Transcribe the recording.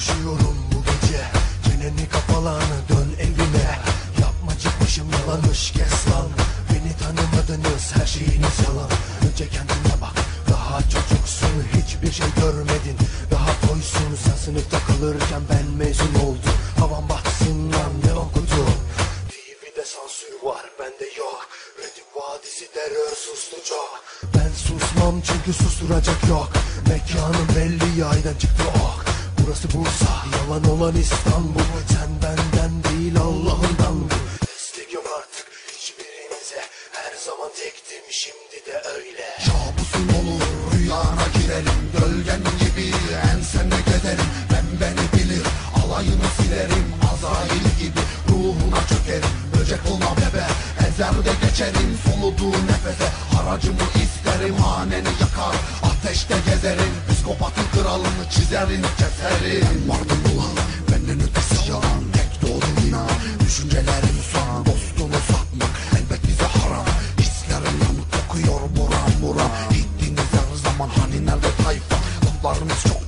konuşuyorum bu gece. Çeneni kapalanı dön evine Yapma çıkmışım yalanış kes lan. Beni tanımadınız her şeyiniz yalan. Önce kendine bak daha çocuksun Hiçbir şey görmedin. Daha toysun Sen sınıfta kalırken ben mezun oldum. Havan batsın lan ne okudu? TV'de sansür var bende yok. Redik vadisi terör sustucak Ben susmam çünkü susturacak yok. Mekanım belli yaydan çıktı ok Burası Bursa yalan olan İstanbul. Sen benden değil Allah'ından bu. Destek yok artık hiçbirinize Her zaman tektim şimdi de öyle. Kabusun olur rüyana girerim Gölgen gibi ensende gezerim. Ben beni bilir alayını silerim. Azrail gibi ruhuna çökerim. Böcek olma bebe ezer de geçerim. Soluduğu nefese haracımı isterim. Haneni yakar ateşte gezerim. Psikopatın kralını çizerim keserim. Vardım ulan benden ötesi yalan Tek doğdum inan düşüncelerim son Dostunu satmak elbet bize haram. Hislerim yanık kokuyor buram buram. Gittiğiniz her zaman hani nerede tayfa? Laflarınız çok